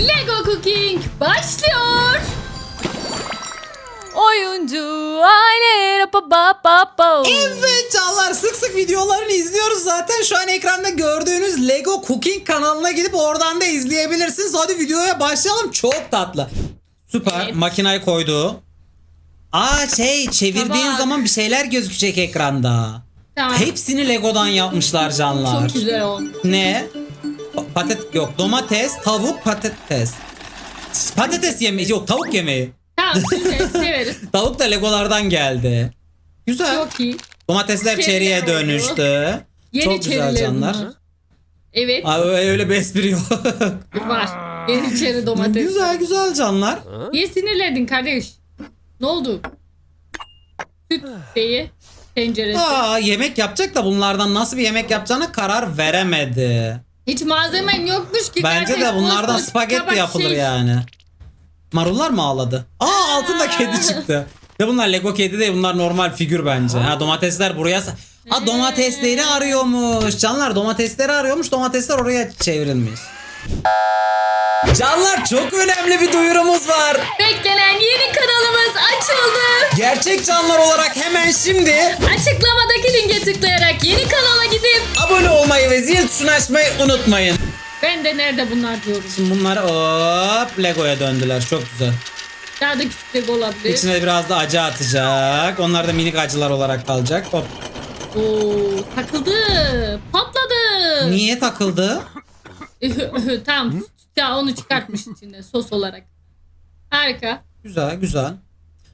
Lego Cooking başlıyor. Oyuncu aile pa pa pa pa. Evet canlar sık sık videolarını izliyoruz zaten. Şu an ekranda gördüğünüz Lego Cooking kanalına gidip oradan da izleyebilirsiniz. Hadi videoya başlayalım. Çok tatlı. Süper. Evet. Makinayı koydu. Aa şey çevirdiğin Tabak. zaman bir şeyler gözükecek ekranda. Tamam. Hepsini Lego'dan yapmışlar canlar. Çok güzel o. Ne? Pa- Patet yok domates, tavuk, patates. Patates yemeği yok tavuk yemeği. Tamam severiz. Tavuk da Legolardan geldi. Güzel. Çok iyi. Domatesler Çeriye çeriye dönüştü. Yeni Çok güzel çeriler canlar. bunlar. Evet Aa, öyle, öyle bir espri yok. var. Yeni çeri domates. güzel güzel canlar. Niye sinirlendin kardeş? Ne oldu? Süt şeyi tenceresi. Aa, yemek yapacak da bunlardan nasıl bir yemek yapacağına karar veremedi. Hiç malzemen yokmuş ki Bence kardeş. de bunlardan Boş boş spagetti tabak yapılır şey. yani. Marullar mı ağladı? Aa altında kedi çıktı. Ya bunlar Lego kedi değil bunlar normal figür bence. Ha domatesler buraya... sa- Aa domatesleri arıyormuş. Canlar domatesleri arıyormuş. Domatesler oraya çevrilmiş. Canlar çok önemli bir duyurumuz var. Beklenen yeni kanalımız açıldı. Gerçek canlar olarak hemen şimdi Açıklamadaki linke tıklayarak yeni kanala gidip abone ve zil tuşunu açmayı unutmayın. ben de nerede bunlar diyorum. Şimdi bunlar hop Lego'ya döndüler. Çok güzel. Daha da küçük Lego olabilir. İçine biraz da acı atacak. Onlar da minik acılar olarak kalacak. Hop. Oo, takıldı. Patladı. Niye takıldı? tamam. Ya onu çıkartmış içinde sos olarak. Harika. Güzel güzel.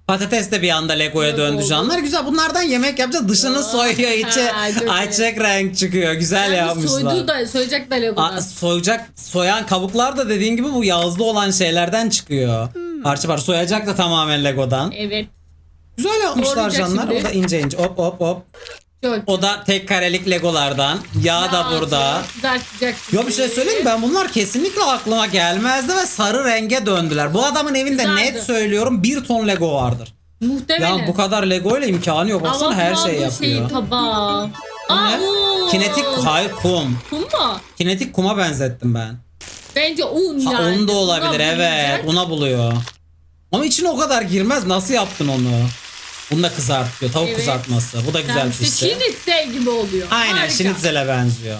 Patates de bir anda Lego'ya Lego döndü canlar. Güzel bunlardan yemek yapacağız. Dışını soyuyor içi ha, çok iyi. açık renk çıkıyor. Güzel Yani yapmışlar. soydu da soyacak da Lego'dan. Aa, soyacak soyan kabuklar da dediğin gibi bu yazlı olan şeylerden çıkıyor. Hmm. Parça parça soyacak da tamamen Lego'dan. Evet. Güzel yapmışlar Doğrayacak canlar. şimdi. O da ince ince hop hop hop. Çok. O da tek karelik Legolardan. Yağ da burada. Kızartacak. Yo bir şey söyleyeyim mi? ben bunlar kesinlikle aklıma gelmezdi ve sarı renge döndüler. Bu adamın evinde Güzeldi. net söylüyorum bir ton Lego vardır. Muhtemelen. Ya bu kadar Lego ile imkanı yok. Baksana her şey yapıyor. Şeyi, tabağı. Aa. Kinetik hayır kum. Kum mu? Kinetik kuma benzettim ben. Bence un Ha, yani. un da olabilir Una evet. bulunacak. Una buluyor. Ama içine o kadar girmez. Nasıl yaptın onu? Bunu da kızartıyor. Tavuk Evet. kızartması. Bu da güzel Yani işte pişti. şinitzel gibi oluyor. Aynen Harika. şinitzel'e benziyor.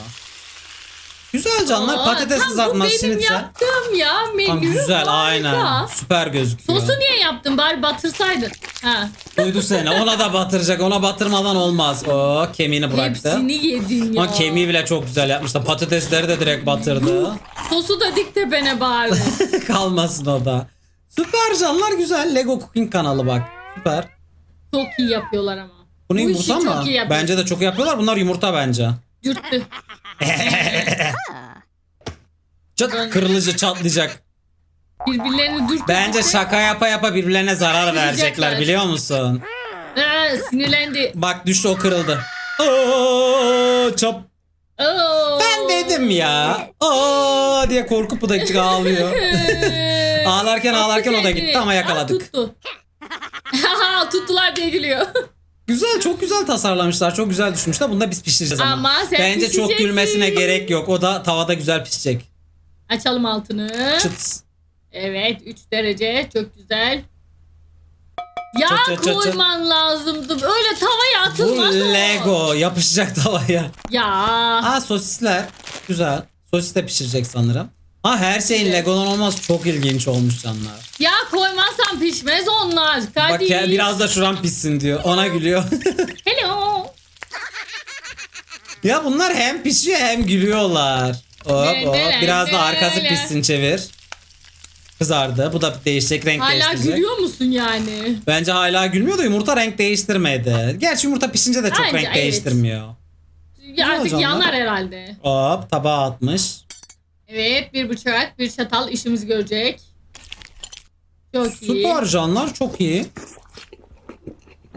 Güzel canlar. Aa, Patates tam kızartması Bu benim şinitzel. yaptığım ya menü. Tamam, güzel harika. aynen. Süper gözüküyor. Sosu niye yaptın? Bari batırsaydın. Ha. Duydu seni. Ona da batıracak. Ona batırmadan olmaz. O kemiğini bıraktı. Hepsini yedin ya. Ama kemiği bile çok güzel yapmışlar. Patatesleri de direkt batırdı. Sosu da dik tepene bari. Kalmasın o da. Süper canlar güzel. Lego Cooking kanalı bak. Süper. Çok iyi yapıyorlar ama. Bunu Bu yumurta işi mı? çok iyi yapıyor. Bence de çok yapıyorlar. Bunlar yumurta bence. Dürttü. Çat, kırılıcı çatlayacak. Birbirlerini dürttü. Bence şaka yapa yapa birbirlerine zarar verecekler biliyor musun? Ha, sinirlendi. Bak düştü o kırıldı. Oo, çap. Oo. Ben dedim ya. Aa diye korkup bu da ağlıyor. Ağlarken ağlarken o da gitti ama yakaladık. Aa, tuttu. Tuttular diye gülüyor. Güzel çok güzel tasarlamışlar. Çok güzel düşünmüşler. Bunu da biz pişireceğiz ama. Ama sen Bence çok gülmesine gerek yok. O da tavada güzel pişecek. Açalım altını. Çıt. Evet 3 derece çok güzel. Yağ Çat, çat, çat, çat. koyman lazımdı. Öyle tavaya Bu atılmaz o. Lego yapışacak tavaya. Ya. Aa sosisler. Güzel. Sosis de pişirecek sanırım. Ha her şeyin. Lego'dan olmaz çok ilginç olmuş canlar. Yağ koymazsan pişmez onlar. Bak ya biraz da şuran pişsin diyor. Ona gülüyor. Hello. ya bunlar hem pişiyor hem gülüyorlar. Hop hop. Biraz da arkası pişsin çevir. Kızardı. Bu da değişecek renk Hala değiştirecek. gülüyor musun yani? Bence hala gülmüyor da yumurta renk değiştirmedi. Gerçi yumurta pişince de çok Bence renk evet. değiştirmiyor. Ya artık yanar herhalde. Hop tabağa atmış. Evet bir bıçak bir çatal işimiz görecek. Çok iyi. Süper canlar çok iyi.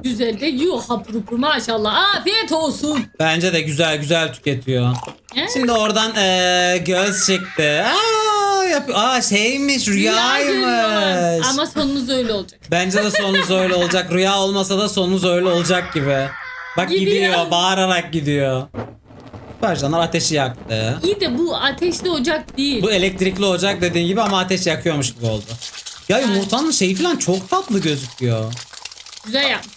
Güzel de yiyor hapur maşallah. Afiyet olsun. Bence de güzel güzel tüketiyor. He? Şimdi oradan eee, göz çıktı. Aa, yap Aa şeymiş rüyaymış. Ama sonunuz öyle olacak. Bence de sonunuz öyle olacak. Rüya olmasa da sonunuz öyle olacak gibi. Bak gidiyor, Gidiyor. bağırarak gidiyor. Canlar ateşi yaktı. İyi de bu ateşli ocak değil. Bu elektrikli ocak dediğin gibi ama ateş yakıyormuş gibi oldu. Ya yumurtanın şeyi falan çok tatlı gözüküyor. Güzel yapmış.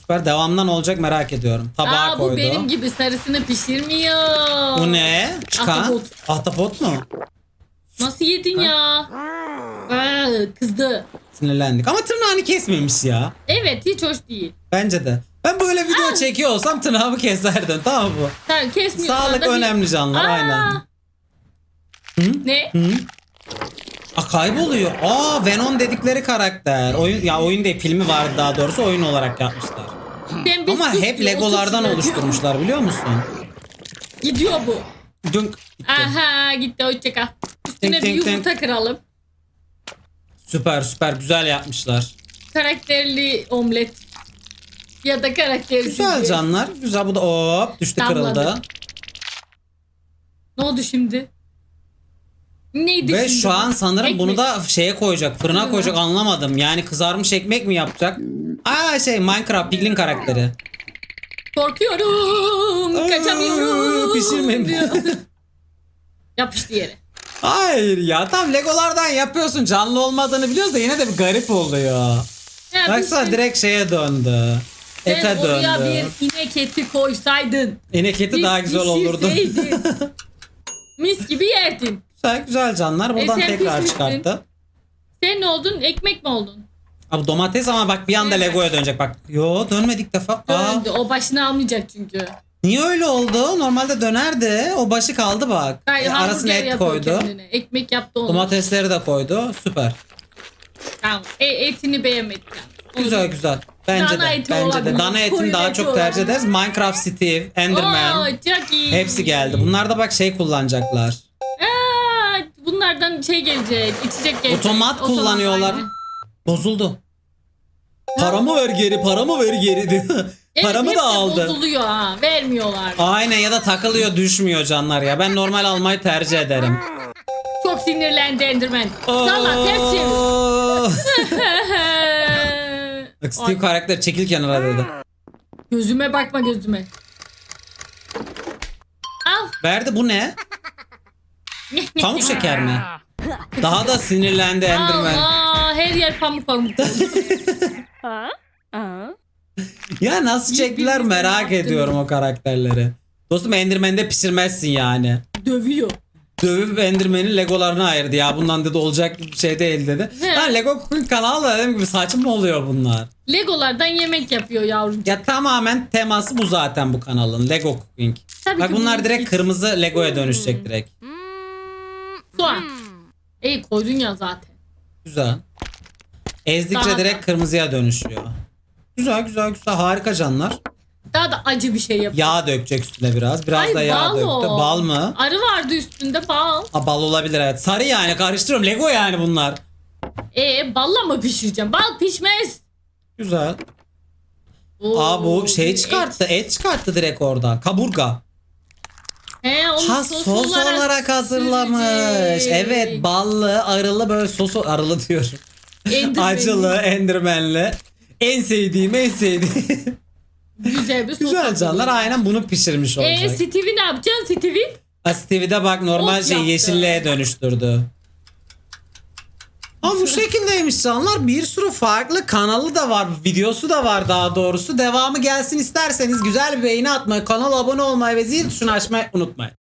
Süper devamdan olacak merak ediyorum. Tabağa Aa koydu. bu benim gibi sarısını pişirmiyor. Bu ne? Çıkan. Ahtapot. Ahtapot mu? Nasıl yedin ya? Aa, kızdı. Sinirlendik. Ama tırnağını kesmemiş ya. Evet hiç hoş değil. Bence de. Ben böyle video çekiyor olsam tırnağımı keserdim tamam mı? Tamam kesmiyor. Sağlık Sonra bir- önemli canlar Aa! aynen. Ne? Aa kayboluyor. Aa Venom dedikleri karakter. Oyun ya oyun değil filmi vardı daha doğrusu oyun olarak yapmışlar. Ama sus hep Legolardan oluşturmuşlar biliyor musun? Gidiyor bu. Dünk. gitti. Aha gitti hoşça kal. Üstüne Tink, bir tink, yumurta kıralım. Süper süper güzel yapmışlar. Karakterli omlet. Ya da karaktersiz. Güzel canlar. Güzel bu da hop düştü Damladı. kırıldı. Ne oldu şimdi? Neydi Ve şimdi şu an sanırım Ekmek. bunu da şeye koyacak, fırına Fırına. koyacak anlamadım. Yani kızarmış ekmek mi yapacak? Aa şey Minecraft Piglin karakteri. Korkuyorum. Kaçamıyorum. pişirmem. diyor. Yapıştı yere. Hayır ya tam Legolardan yapıyorsun canlı olmadığını biliyoruz da yine de bir garip oluyor. Ya Baksana bir şey- direkt şeye döndü. Sen Ete oraya döndü. bir inek eti koysaydın. İnek eti daha güzel olurdu. pişirseydin, Mis gibi yerdin. Güzel güzel canlar buradan E sen tekrar pişmişsin. çıkarttı. Sen ne oldun? Ekmek mi oldun? Abi domates ama bak bir anda Evet. Lego'ya dönecek bak. Yo dönmedik defa. Aa, Döndü. O başını almayacak çünkü. niye öyle oldu? Normalde dönerdi. O başı kaldı bak. Hayır, E, arasına hamburger et yapıyor koydu. kendine. Ekmek yaptı onu. Domatesleri de koydu. Süper. Tamam. E, etini beğenmedim. Onu- Güzel güzel. Bence Dana de. eti Bence olabilir. de. Dana etini Koyun daha eti çok tercih olabilir. ederiz. Minecraft Steve, Enderman. Oo, çok iyi. Hepsi geldi. Bunlar da bak şey kullanacaklar. Aa, bunlardan şey gelecek. içecek gelecek. Otomat kullanıyorlar. aynen. Bozuldu. Paramı ver geri, paramı ver geri diyor. Evet, Paramı hepsi da aldı. bozuluyor ha. Vermiyorlar. Aynen ya da takılıyor düşmüyor canlar ya. Ben normal almayı tercih ederim. Çok sinirlendi Enderman. Salla ters çevir. Bak Steve Ay, karakter çekil kenara dedi. gözüme bakma gözüme. Al. Verdi bu ne? Pamuk şeker mi? Daha da sinirlendi Enderman. Allah her yer pamuk pamuk. Ya nasıl çektiler merak ediyorum o karakterleri. Dostum Enderman'de pişirmezsin yani. Dövüyor. Dövüp Enderman'in legolarını ayırdı ya. Bundan dedi olacak bir şey değil dedi. He. Lan Lego kanalı da dediğim gibi saçma mı oluyor bunlar? Legolardan yemek yapıyor yavrum. Ya tamamen teması bu zaten bu kanalın. Lego Cooking. Tabii Bak ki bunlar bunun direkt hiç- kırmızı Lego'ya dönüşecek direkt. Soğan. İyi koydun ya zaten. Güzel. Ezdikçe Daha da. direkt kırmızıya dönüşüyor. Güzel güzel güzel harika canlar. Daha da acı bir şey yapıyor. Yağ dökecek üstüne biraz. Biraz Ay, da yağ bal döktü. o. Bal mı? Arı vardı üstünde bal. Aa, bal olabilir evet. Sarı yani karıştırıyorum. Lego yani bunlar. E balla mı pişireceğim? Bal pişmez. Güzel. Oo, Aa bu şey çıkarttı. et. Et, çıkarttı direkt oradan. Kaburga. He onu Ha sos, sos olarak, hazırlamış. sürecek. Evet ballı arılı böyle sosu arılı diyorum. Enderman. Acılı endirmenli. En sevdiğim en sevdiğim. Güzel bir sos. Güzel canlar hazırlamış. aynen bunu pişirmiş E olacak. Stevie ne yapacaksın Stevie? Stevie de bak normal Ot şey yaptı. yeşilliğe dönüştürdü. Ama bu şekildeymiş canlar. Bir sürü farklı kanalı da var. Videosu da var daha doğrusu. Devamı gelsin isterseniz güzel bir beğeni atmayı, kanala abone olmayı ve zil tuşunu açmayı unutmayın.